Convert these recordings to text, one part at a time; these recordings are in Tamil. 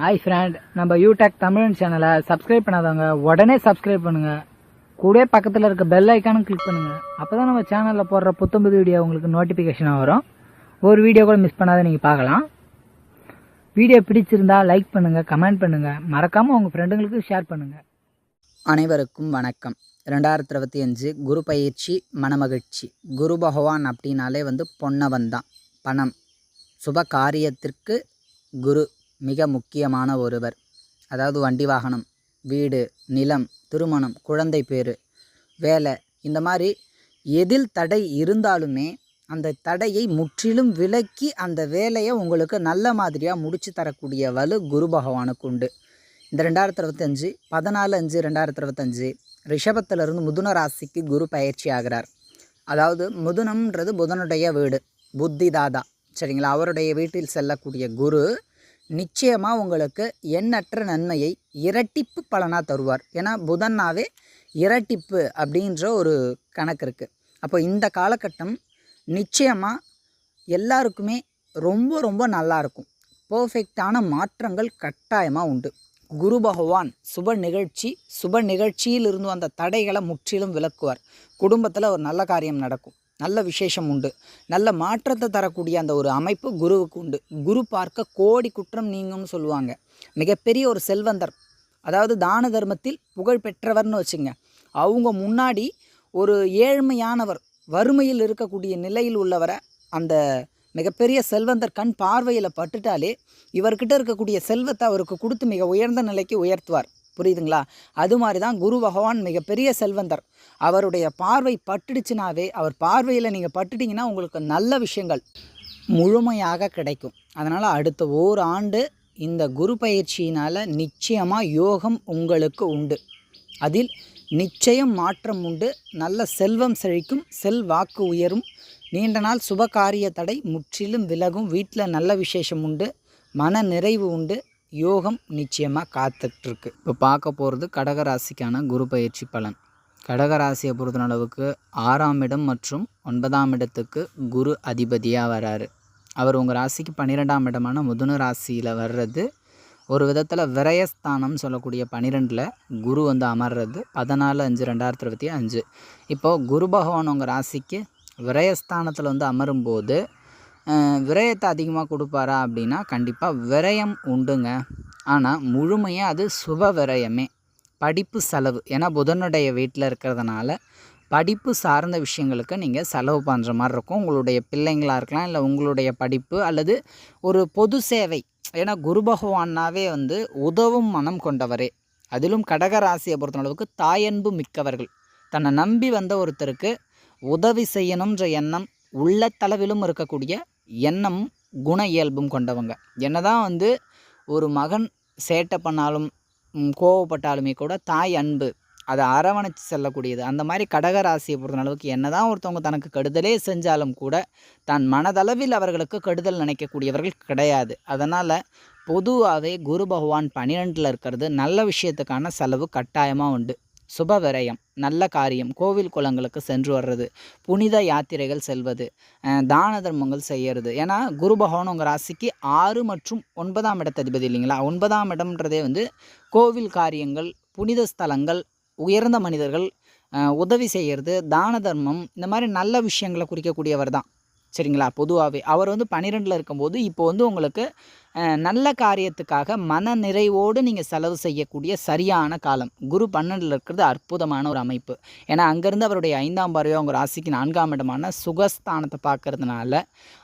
ஹாய் ஃப்ரெண்ட் நம்ம யூடெக் தமிழ் சேனலை சப்ஸ்கிரைப் பண்ணாதவங்க உடனே சப்ஸ்கிரைப் பண்ணுங்க. கூட பக்கத்தில் இருக்க பெல் ஐக்கானும் கிளிக் பண்ணுங்க. அப்பதான் நம்ம சேனலில் போடுற புத்தம்புது வீடியோ உங்களுக்கு நோட்டிஃபிகேஷனாக வரும். ஒரு வீடியோ கூட மிஸ் பண்ணாத நீங்கள் பார்க்கலாம். வீடியோ பிடிச்சிருந்தா லைக் பண்ணுங்க கமெண்ட் பண்ணுங்க. மறக்காம உங்க ஃப்ரெண்டுங்களுக்கு ஷேர் பண்ணுங்க. அனைவருக்கும் வணக்கம். ரெண்டாயிரத்தி இருபத்தி அஞ்சு குரு பயிற்சி மனமகிழ்ச்சி. குரு பகவான் அப்படின்னாலே வந்து பொன்னவன் தான். பணம். சுப காரியத்திற்கு குரு. மிக முக்கியமான ஒருவர். அதாவது வண்டி வாகனம் வீடு நிலம் திருமணம் குழந்தை பேர் வேலை இந்த மாதிரி எதில் தடை இருந்தாலுமே அந்த தடையை முற்றிலும் விலக்கி அந்த வேலையை உங்களுக்கு நல்ல மாதிரியாக முடித்து தரக்கூடிய வலு குரு பகவானுக்கு உண்டு. இந்த ரெண்டாயிரத்தி இருபத்தஞ்சு பதினாலு அஞ்சு ரெண்டாயிரத்தி இருபத்தஞ்சு ரிஷபத்திலிருந்து முதுன ராசிக்கு குரு பயிற்சி ஆகிறார். அதாவது முதுனம்ன்றது புதனுடைய வீடு புத்தி தாதா. சரிங்களா? அவருடைய வீட்டில் செல்லக்கூடிய குரு நிச்சயமாக உங்களுக்கு எண்ணற்ற நன்மையை இரட்டிப்பு பலனாக தருவார். ஏன்னா புதன்னாவே இரட்டிப்பு அப்படின்ற ஒரு கணக்கு இருக்குது அப்போ இந்த காலகட்டம் நிச்சயமாக எல்லாருக்குமே ரொம்ப ரொம்ப நல்லாயிருக்கும் பர்ஃபெக்டான மாற்றங்கள் கட்டாயமாக உண்டு. குரு பகவான் சுப நிகழ்ச்சி சுப நிகழ்ச்சியில் இருந்து வந்த தடைகளை முற்றிலும் விளக்குவார் குடும்பத்தில் ஒரு நல்ல காரியம் நடக்கும். நல்ல விசேஷம் உண்டு. நல்ல மாற்றத்தை தரக்கூடிய அந்த ஒரு அமைப்பு குருவுக்கு உண்டு. குரு பார்க்க கோடி குற்றம் நீங்கும்னு சொல்லுவாங்க. மிகப்பெரிய ஒரு செல்வந்தர். அதாவது தான தர்மத்தில் புகழ் பெற்றவர்னு வச்சுங்க. அவங்க முன்னாடி ஒரு ஏழ்மையானவர் வறுமையில் இருக்கக்கூடிய நிலையில் உள்ளவரை அந்த மிகப்பெரிய செல்வந்தர் கண் பார்வையில் பட்டுட்டாலே இவர்கிட்ட இருக்கக்கூடிய செல்வத்தை அவருக்கு கொடுத்து மிக உயர்ந்த நிலைக்கு உயர்த்துவார். புரியுதுங்களா? அது மாதிரி தான் குரு பகவான் மிகப்பெரிய செல்வந்தர். அவருடைய பார்வை பட்டுடுச்சுனாவே அவர் பார்வையில் நீங்கள் பட்டுட்டிங்கன்னா உங்களுக்கு நல்ல விஷயங்கள் முழுமையாக கிடைக்கும். அதனால் அடுத்த ஓர் ஆண்டு இந்த குரு பயிற்சியினால் நிச்சயமாக யோகம் உங்களுக்கு உண்டு. அதில் நிச்சயம் மாற்றம் உண்டு. நல்ல செல்வம் செழிக்கும் செல்வாக்கு உயரும். நீண்ட நாள் சுப காரிய தடை முற்றிலும் விலகும். வீட்டில் நல்ல விசேஷம் உண்டு. மன நிறைவு உண்டு. யோகம் நிச்சயமாக காத்துட்ருக்கு. இப்போ பார்க்க போகிறது கடகராசிக்கான குரு பயிற்சி பலன். கடகராசியை பொறுத்த அளவுக்கு ஆறாம் இடம் மற்றும் ஒன்பதாம் இடத்துக்கு குரு அதிபதியாக வராரு. அவர் உங்கள் ராசிக்கு பன்னிரெண்டாம் இடமான முதுன ராசியில் வர்றது ஒரு விதத்தில் விரயஸ்தானம் சொல்லக்கூடிய பன்னிரெண்டில் குரு வந்து அமர்றது பதினாலு அஞ்சு ரெண்டாயிரத்தி இருபத்தி அஞ்சு. இப்போது குரு பகவான் உங்கள் ராசிக்கு விரயஸ்தானத்தில் வந்து அமரும்போது விரயத்தை அதிகமாக கொடுப்பாரா அப்படின்னா கண்டிப்பாக விரயம் உண்டுங்க. ஆனால் முழுமையாக அது சுப விரயமே. படிப்பு செலவு. ஏன்னா புதனுடைய வீட்டில் இருக்கிறதுனால படிப்பு சார்ந்த விஷயங்களுக்கு நீங்கள் செலவு பண்ணுற மாதிரி இருக்கும். உங்களுடைய பிள்ளைங்களாக இருக்கலாம் இல்லை உங்களுடைய படிப்பு அல்லது ஒரு பொது சேவை. ஏன்னா குரு பகவானாவே வந்து உதவும் மனம் கொண்டவரே. அதிலும் கடக ராசியை பொறுத்தளவுக்கு தாயன்பு மிக்கவர்கள். தன்னை நம்பி வந்த ஒருத்தருக்கு உதவி செய்யணுன்ற எண்ணம் உள்ளத்தளவிலும் இருக்கக்கூடிய எண்ணம் குண இயல்பும் கொண்டவங்க. என்னதான் வந்து ஒரு மகன் சேட்டை பண்ணாலும் கோவப்பட்டாலுமே கூட தாய் அன்பு அதை அரவணைச்சு செல்லக்கூடியது. அந்த மாதிரி கடகராசியை பொறுத்த அளவுக்கு என்னதான் ஒருத்தவங்க தனக்கு கெடுதலே செஞ்சாலும் கூட தான் மனதளவில் அவர்களுக்கு கெடுதல் நினைக்கக்கூடியவர்கள் கிடையாது. அதனால் பொதுவாகவே குரு பகவான் பன்னிரெண்டில் இருக்கிறது நல்ல விஷயத்துக்கான செலவு கட்டாயமாக உண்டு. சுப விரயம் நல்ல காரியம் கோவில் குளங்களுக்கு சென்று வர்றது புனித யாத்திரைகள் செல்வது தான தர்மங்கள் செய்யறது. ஏன்னா குரு பகவான் உங்கள் ராசிக்கு ஆறு மற்றும் ஒன்பதாம் இடத்ததிபதி இல்லைங்களா? ஒன்பதாம் இடம்ன்றதே வந்து கோவில் காரியங்கள் புனித ஸ்தலங்கள் உயர்ந்த மனிதர்கள் உதவி செய்கிறது தான தர்மம் இந்த மாதிரி நல்ல விஷயங்களை குறிக்கக்கூடியவர் தான். சரிங்களா? பொதுவாகவே அவர் வந்து பன்னிரெண்டில் இருக்கும்போது இப்போ வந்து உங்களுக்கு நல்ல காரியத்துக்காக மன நிறைவோடு நீங்கள் செலவு செய்யக்கூடிய சரியான காலம். குரு பன்னெண்டில் இருக்கிறது அற்புதமான ஒரு அமைப்பு. ஏன்னா அங்கேருந்து அவருடைய ஐந்தாம் பார்வையோ அவங்க ராசிக்கு நான்காம் இடமான சுகஸ்தானத்தை பார்க்கறதுனால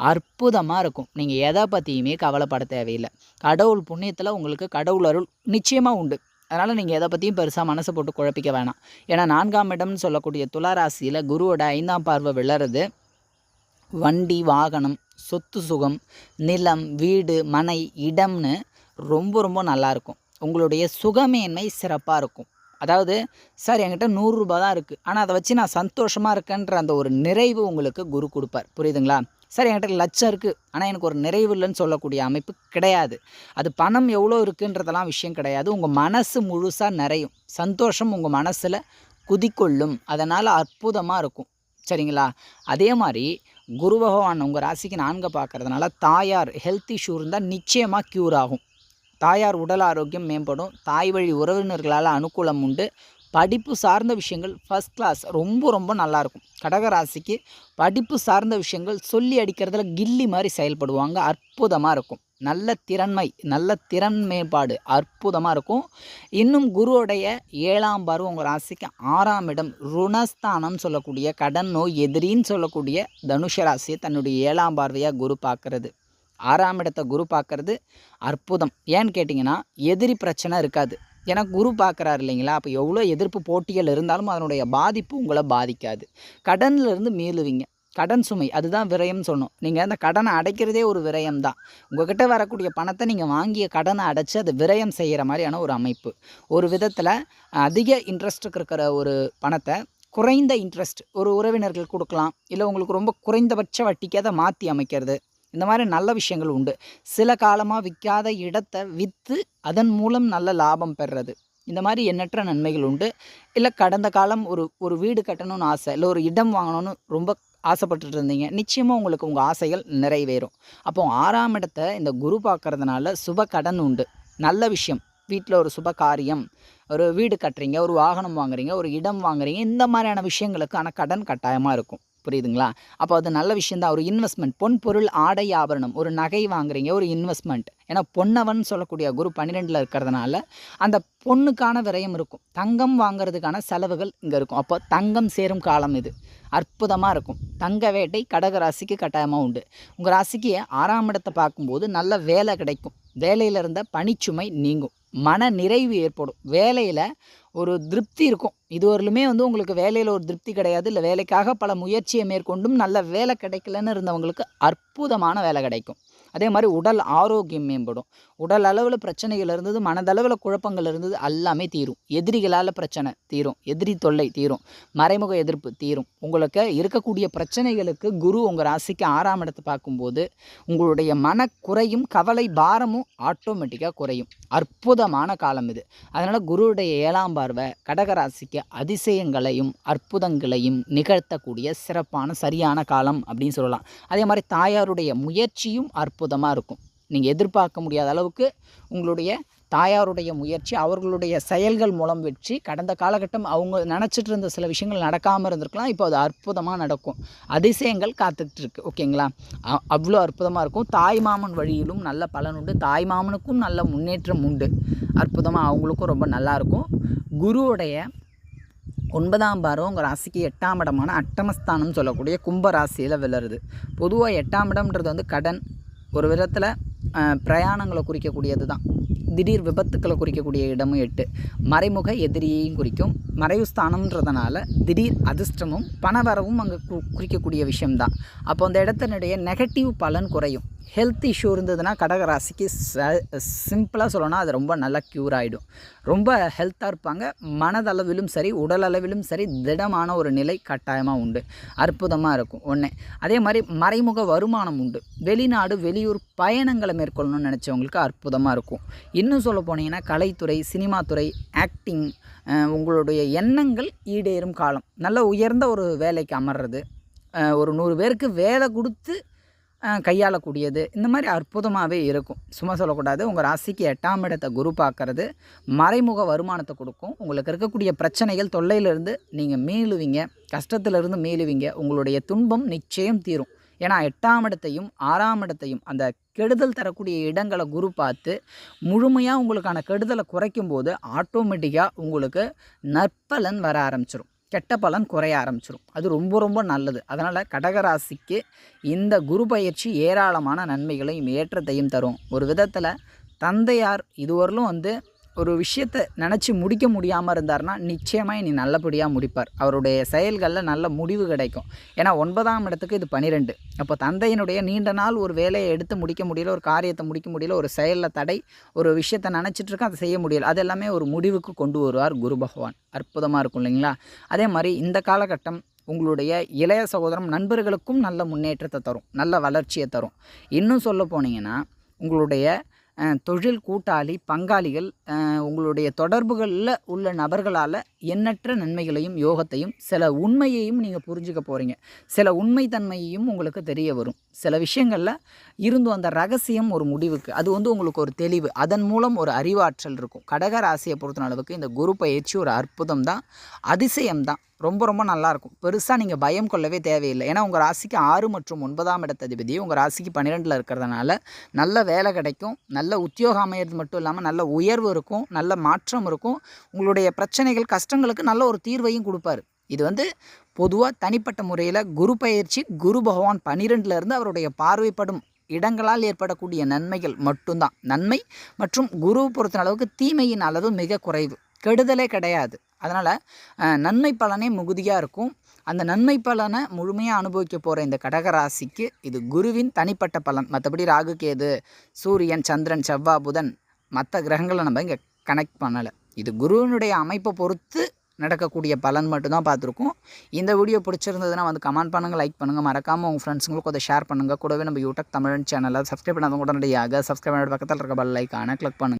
அற்புதமாக இருக்கும். நீங்கள் எதை பற்றியுமே கவலைப்பட தேவையில்லை. கடவுள் புண்ணியத்தில் உங்களுக்கு கடவுள் அருள் நிச்சயமாக உண்டு. அதனால் நீங்கள் எதை பற்றியும் பெருசாக மனசை போட்டு குழப்பிக்க வேணாம். ஏன்னா நான்காம் இடம்னு சொல்லக்கூடிய துலா ராசியில் குருவோட ஐந்தாம் பார்வை விழறது வண்டி வாகனம் சொத்து சுகம் நிலம் வீடு மனை இடம்னு ரொம்ப ரொம்ப நல்லாயிருக்கும் உங்களுடைய சுகமேன்மை சிறப்பாக இருக்கும். அதாவது சார் என்கிட்ட நூறுரூபா தான் இருக்குது ஆனால் அதை வச்சு நான் சந்தோஷமாக இருக்கேன்ற அந்த ஒரு நிறைவு உங்களுக்கு குரு கொடுப்பார். புரியுதுங்களா? சார் என்கிட்ட லட்சம் இருக்குது ஆனால் எனக்கு ஒரு நிறைவு இல்லைன்னு சொல்லக்கூடிய அமைப்பு கிடையாது. அது பணம் எவ்வளோ இருக்குன்றதெல்லாம் விஷயம் கிடையாது. உங்கள் மனசு முழுசாக நிறையும். சந்தோஷம் உங்கள் மனசில் குதிக்கொள்ளும். அதனால் அற்புதமாக இருக்கும். சரிங்களா? அதே மாதிரி குரு பகவான் உங்கள் ராசிக்கு நான்கு பார்க்கறதுனால தாயார் ஹெல்த் இஷ்யூ இருந்தால் நிச்சயமாக க்யூர் ஆகும். தாயார் உடல் ஆரோக்கியம் மேம்படும். தாய் வழி உறவினர்களால் அனுகூலம் உண்டு. படிப்பு சார்ந்த விஷயங்கள் ஃபஸ்ட் கிளாஸ் ரொம்ப ரொம்ப நல்லாயிருக்கும் கடகராசிக்கு படிப்பு சார்ந்த விஷயங்கள் சொல்லி அடிக்கிறதுல கில்லி மாதிரி செயல்படுவாங்க. அற்புதமாக இருக்கும். நல்ல திறன்மை நல்ல திறன் மேம்பாடு அற்புதமாக இருக்கும். இன்னும் குருவுடைய ஏழாம் பருவம் உங்கள் ராசிக்கு ஆறாம் இடம் ருணஸ்தானம் சொல்லக்கூடிய கடன் நோய் எதிரின்னு சொல்லக்கூடிய தனுஷ ராசியை தன்னுடைய ஏழாம் பார்வையாக குரு பார்க்கறது. ஆறாம் இடத்தை குரு பார்க்கறது அற்புதம். ஏன்னு கேட்டிங்கன்னா எதிரி பிரச்சனை இருக்காது. ஏன்னா குரு பார்க்குறாரு இல்லைங்களா? அப்போ எவ்வளோ எதிர்ப்பு போட்டிகள் இருந்தாலும் அதனுடைய பாதிப்பு உங்களை பாதிக்காது. கடனில் இருந்து மீளுவீங்க. கடன் சுமை அதுதான் விரயம் சொன்னோம் நீங்கள் அந்த கடனை அடைக்கிறதே ஒரு விரயம் தான். உங்ககிட்ட வரக்கூடிய பணத்தை நீங்கள் வாங்கிய கடனை அடைச்சி அதை விரயம் செய்கிற மாதிரியான ஒரு அமைப்பு. ஒரு விதத்தில் அதிக இன்ட்ரெஸ்ட்டுக்கு இருக்கிற ஒரு பணத்தை குறைந்த இன்ட்ரெஸ்ட் ஒரு உறவினர்கள் கொடுக்கலாம். இல்லை உங்களுக்கு ரொம்ப குறைந்தபட்ச வட்டிக்கு அதை மாற்றி அமைக்கிறது. இந்த மாதிரி நல்ல விஷயங்கள் உண்டு. சில காலமாக விற்காத இடத்தை விற்று அதன் மூலம் நல்ல லாபம் பெறுறது. இந்த மாதிரி எண்ணற்ற நன்மைகள் உண்டு. இல்லை கடந்த காலம் ஒரு ஒரு வீடு கட்டணும்னு ஆசை இல்லை ஒரு இடம் வாங்கணும்னு ரொம்ப ஆசைப்பட்டுட்டு இருந்தீங்க நிச்சயமாக உங்களுக்கு உங்கள் ஆசைகள் நிறைவேறும். அப்போது ஆறாம் இடத்தை இந்த குரு பார்க்குறதுனால சுப கடன் உண்டு. நல்ல விஷயம். வீட்டில் ஒரு சுப காரியம் ஒரு வீடு கட்டுறீங்க ஒரு வாகனம் வாங்குறீங்க ஒரு இடம் வாங்குறீங்க இந்த மாதிரியான விஷயங்களுக்கான கடன் கட்டாயமாக இருக்கும். புரியுதுங்களா? அப்போ அது நல்ல விஷயந்தான் ஒரு இன்வெஸ்ட்மெண்ட் பொன் பொருள் ஆடை ஆபரணம் ஒரு நகை வாங்குறீங்க ஒரு இன்வெஸ்ட்மெண்ட் ஏன்னா பொன்னவன் சொல்லக்கூடிய குரு பன்னிரெண்டில் இருக்கிறதுனால அந்த பொண்ணுக்கான விரயம் இருக்கும். தங்கம் வாங்குறதுக்கான செலவுகள் இங்கே இருக்கும். அப்போ தங்கம் சேரும் காலம் இது. அற்புதமாக இருக்கும். தங்க வேட்டை கடக ராசிக்கு கட்டாயமாக உண்டு. உங்கள் ராசிக்கு ஆறாம் இடத்தை பார்க்கும்போது நல்ல வேலை கிடைக்கும். வேலையில் இருந்த பணிச்சுமை நீங்கும். மன நிறைவு ஏற்படும். வேலையில் ஒரு திருப்தி இருக்கும். இதுவரையிலுமே வந்து உங்களுக்கு வேலையில் ஒரு திருப்தி கிடையாது. இல்லை வேலைக்காக பல முயற்சியை மேற்கொண்டும் நல்ல வேலை கிடைக்கலன்னு இருந்தவங்களுக்கு அற்புதமான வேலை கிடைக்கும். அதே மாதிரி உடல் ஆரோக்கியம் மேம்படும். உடல் அளவில் பிரச்சனைகள் இருந்தது மனதளவில் குழப்பங்கள் இருந்தது எல்லாமே தீரும். எதிரிகளால் பிரச்சனை தீரும் எதிரி தொல்லை தீரும் மறைமுக எதிர்ப்பு தீரும். உங்களுக்கு இருக்கக்கூடிய பிரச்சனைகளுக்கு குரு உங்கள் ராசிக்கு ஆறாம் இடத்தை பார்க்கும்போது உங்களுடைய மனக்குறையும் கவலை பாரமும் ஆட்டோமேட்டிக்காக குறையும். அற்புதமான காலம் இது. அதனால் குருவுடைய ஏழாம் பார்வை கடகராசிக்கு அதிசயங்களையும் அற்புதங்களையும் நிகழ்த்தக்கூடிய சிறப்பான சரியான காலம் அப்படின்னு சொல்லலாம். அதே மாதிரி தாயாருடைய முயற்சியும் அற்புதமாக இருக்கும். நீங்கள் எதிர்பார்க்க முடியாத அளவுக்கு உங்களுடைய தாயாருடைய முயற்சி அவர்களுடைய செயல்கள் மூலம் வெற்றி. கடந்த காலகட்டம் அவங்க நினச்சிட்டு இருந்த சில விஷயங்கள் நடக்காமல் இருந்திருக்கலாம். இப்போ அது அற்புதமாக நடக்கும். அதிசயங்கள் காத்துக்கிட்டு இருக்கு. ஓகேங்களா? அவ்வளோ அற்புதமாக இருக்கும். தாய் மாமன் வழியிலும் நல்ல பலன் உண்டு. தாய் மாமனுக்கும் நல்ல முன்னேற்றம் உண்டு. அற்புதமாக அவங்களுக்கும் ரொம்ப நல்லாயிருக்கும் குருவுடைய ஒன்பதாம் பாரம் உங்கள் ராசிக்கு எட்டாம் இடமான அட்டமஸ்தானம் சொல்லக்கூடிய கும்ப ராசியில் விளருது பொதுவாக எட்டாம் இடம்ன்றது வந்து கடன். ஒரு விதத்தில் பிரயாணங்களை குறிக்கக்கூடியது தான் திடீர் விபத்துக்களை குறிக்கக்கூடிய இடமும் எட்டு. மறைமுக எதிரியையும் குறிக்கும். மறைவு ஸ்தானம்ன்றதுனால திடீர் அதிர்ஷ்டமும் பணவரவும் அங்கே கு குறிக்கக்கூடிய விஷயம்தான். அப்போ அந்த இடத்தினுடைய நெகட்டிவ் பலன் குறையும். ஹெல்த் இஷ்யூ இருந்ததுன்னா கடகராசிக்கு சிம்பிளாக சொல்லணும்னா அது ரொம்ப நல்லா க்யூர் ஆகிடும் ரொம்ப ஹெல்த்தாக இருப்பாங்க மனதளவிலும் சரி உடல் அளவிலும் சரி திடமான ஒரு நிலை கட்டாயமாக உண்டு. அற்புதமாக இருக்கும் ஒன்று அதே மாதிரி மறைமுக வருமானம் உண்டு. வெளிநாடு வெளியூர் பயணங்களை மேற்கொள்ளணும்னு நினச்சவங்களுக்கு அற்புதமாக இருக்கும். இன்னும் சொல்ல போனீங்கன்னா கலைத்துறை சினிமாத்துறை ஆக்டிங் உங்களுடைய எண்ணங்கள் ஈடேறும் காலம். நல்ல உயர்ந்த ஒரு வேலைக்கு அமர்றது. ஒரு நூறு பேருக்கு வேலை கொடுத்து கையாளக்கூடியது. இந்த மாதிரி அற்புதமாகவே இருக்கும். சும்மா சொல்லக்கூடாது. உங்கள் ராசிக்கு எட்டாம் இடத்தை குரு பார்க்கறது மறைமுக வருமானத்தை கொடுக்கும். உங்களுக்கு இருக்கக்கூடிய பிரச்சனைகள் தொல்லையிலிருந்து நீங்கள் மீளுவீங்க. கஷ்டத்திலிருந்து மீளுவீங்க. உங்களுடைய துன்பம் நிச்சயம் தீரும். ஏன்னா எட்டாம் இடத்தையும் ஆறாம் இடத்தையும் அந்த கெடுதல் தரக்கூடிய இடங்களை குரு பார்த்து முழுமையாக உங்களுக்கான கெடுதலை குறைக்கும் போது ஆட்டோமேட்டிக்காக உங்களுக்கு நற்பலன் வர ஆரம்பிச்சிடும் கெட்ட பலன் குறைய ஆரம்பிச்சிடும் அது ரொம்ப ரொம்ப நல்லது. அதனால் கடகராசிக்கு இந்த குரு பயிற்சி ஏராளமான நன்மைகளையும் ஏற்றத்தையும் தரும். ஒரு விதத்தில் தந்தையார் இதுவரையிலும் வந்து ஒரு விஷயத்தை நினச்சி முடிக்க முடியாமல் இருந்தார்னா நிச்சயமாக இனி நல்லபடியாக முடிப்பார். அவருடைய செயல்களில் நல்ல முடிவு கிடைக்கும். ஏன்னா ஒன்பதாம் இடத்துக்கு இது பனிரெண்டு. அப்போ தந்தையினுடைய நீண்ட நாள் ஒரு வேலையை எடுத்து முடிக்க முடியல ஒரு காரியத்தை முடிக்க முடியல ஒரு செயலில் தடை ஒரு விஷயத்தை நினச்சிட்ருக்கோம் அதை செய்ய முடியல. அது எல்லாமே ஒரு முடிவுக்கு கொண்டு வருவார் குரு பகவான். அற்புதமாக இருக்கும் இல்லைங்களா? அதே மாதிரி இந்த காலகட்டம் உங்களுடைய இளைய சகோதரம் நண்பர்களுக்கும் நல்ல முன்னேற்றத்தை தரும் நல்ல வளர்ச்சியை தரும். இன்னும் சொல்ல போனீங்கன்னா உங்களுடைய தொழில் கூட்டாளி பங்காளிகள் உங்களுடைய தொடர்புகளில் உள்ள நபர்களால் எண்ணற்ற நன்மைகளையும் யோகத்தையும் சில உண்மையையும் நீங்கள் புரிஞ்சுக்க போகிறீங்க சில உண்மைத்தன்மையையும் உங்களுக்கு தெரிய வரும். சில விஷயங்களில் இருந்தும் அந்த ரகசியம் ஒரு முடிவுக்கு அது வந்து உங்களுக்கு ஒரு தெளிவு. அதன் மூலம் ஒரு அறிவாற்றல் இருக்கும். கடக ராசியை பொறுத்த அளவுக்கு இந்த குரு பயிற்சி ஒரு அற்புதம் தான். அதிசயம் தான். ரொம்ப ரொம்ப நல்லாயிருக்கும் பெருசாக நீங்கள் பயம் கொள்ளவே தேவையில்லை. ஏன்னா உங்கள் ராசிக்கு ஆறு மற்றும் ஒன்பதாம் இடத்ததிபதி உங்கள் ராசிக்கு பன்னிரெண்டில் இருக்கிறதுனால நல்ல வேலை கிடைக்கும். நல்ல உத்தியோகம் அமையிறது மட்டும் இல்லாமல் நல்ல உயர்வு இருக்கும். நல்ல மாற்றம் இருக்கும். உங்களுடைய பிரச்சனைகள் கஷ்டம் கஷ்டங்களுக்கு நல்ல ஒரு தீர்வையும் கொடுப்பாரு. இது வந்து பொதுவாக தனிப்பட்ட முறையில் குரு பயிற்சி குரு பகவான் பன்னிரெண்டுலேருந்து அவருடைய பார்வைப்படும் இடங்களால் ஏற்படக்கூடிய நன்மைகள் மட்டும்தான். நன்மை மற்றும் குரு பொறுத்த அளவுக்கு தீமையின் அளவு மிக குறைவு. கெடுதலே கிடையாது. அதனால் நன்மை பலனே மிகுதியாக இருக்கும். அந்த நன்மை பலனை முழுமையாக அனுபவிக்க போகிற இந்த கடகராசிக்கு இது குருவின் தனிப்பட்ட பலன். மற்றபடி ராகு கேது சூரியன் சந்திரன் செவ்வாய் புதன் மற்ற கிரகங்களை நம்ம இங்கே கனெக்ட் பண்ணலை. இது குருவினுடைய அமைப்பை பொறுத்து நடக்கக்கூடிய பலன் மட்டும்தான் பார்த்துருக்கோம். இந்த வீடியோ பிடிச்சிருந்ததுன்னா வந்து கமெண்ட் பண்ணுங்கள் லைக் பண்ணுங்கள் மறக்காமல் உங்கள் ஃப்ரெண்ட்ஸுங்களுக்கு அதை ஷேர் பண்ணுங்கள் கூடவே நம்ம யூடியூப் தமிழ் சேனலில் சப்ஸ்கிரைப் பண்ணாதவங்க உடனடியாக சப்ஸ்கிரைப் பண்ண பக்கத்தில் இருக்க பல் லைக்கான கிளிக் பண்ணுங்கள்